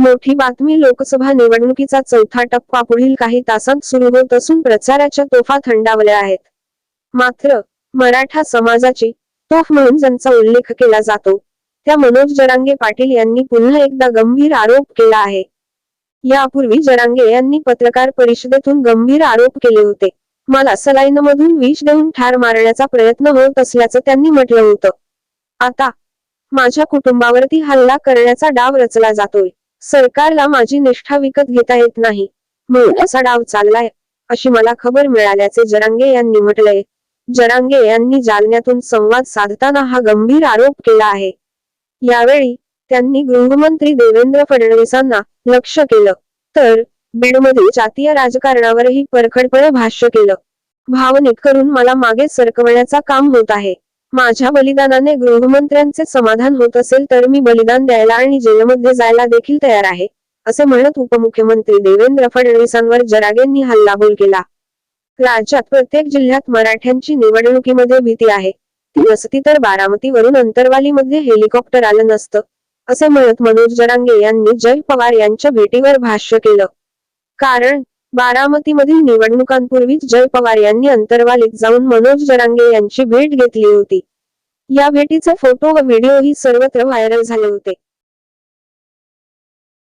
मोठी बातमी लोकसभा निवडणुकीचा चौथा टप्पा पुढील काही तासांत सुरू होत असून प्रचाराच्या तोफा थंडावल्या आहेत. मात्र मराठा समाजाची तोफ म्हणून ज्यांचा उल्लेख केला जातो त्या मनोज जरांगे पाटील यांनी पुन्हा एकदा गंभीर आरोप केला आहे. यापूर्वी जरांगे यांनी पत्रकार परिषदेतून गंभीर आरोप केले होते. मला सलाईन मधून विष देऊन ठार मारण्याचा प्रयत्न होत असल्याचं त्यांनी म्हटलं होतं. आता माझ्या कुटुंबावरती हल्ला करण्याचा डाव रचला जातोय. सरकारला माझी निष्ठा विकत घेता येत नाही. म्हणून असा डाव चाललाय अशी मला खबर मिळाल्याचे जरांगे यांनी म्हटलंय. जरांगे यांनी जालन्यातून संवाद साधताना हा गंभीर आरोप केला आहे. यावेळी त्यांनी गृहमंत्री देवेंद्र फडणवीसांना लक्ष केलं तर बीडमध्ये जातीय राजकारणावरही परखडपणे भाष्य केलं. भावनिक करून मला मागे सरकवण्याचा काम होत आहे. माझ्या बलिदानाने गृहमंत्र्यांचे समाधान होत असेल तर मी बलिदान द्यायला आणि जेलमध्ये जायला देखील तयार आहे असे म्हणत उपमुख्यमंत्री देवेंद्र फडणवीसांवर जरागेंनी हल्लाबोल केला. राज्यात प्रत्येक जिल्ह्यात मराठ्यांची निवडणुकीमध्ये भीती आहे. ती नसती तर बारामतीवरून अंतरवालीमध्ये हेलिकॉप्टर आलं नसतं असे म्हणत मनोज जरांगे यांनी जय पवार यांच्या भेटीवर भाष्य केलं. कारण बारामतीमधील निवडणुकांपूर्वीच जय पवार यांनी अंतरवालीत जाऊन मनोज जरांगे यांची भेट घेतली होती. या भेटीचे फोटो व व्हिडिओही सर्वत्र व्हायरल झाले होते.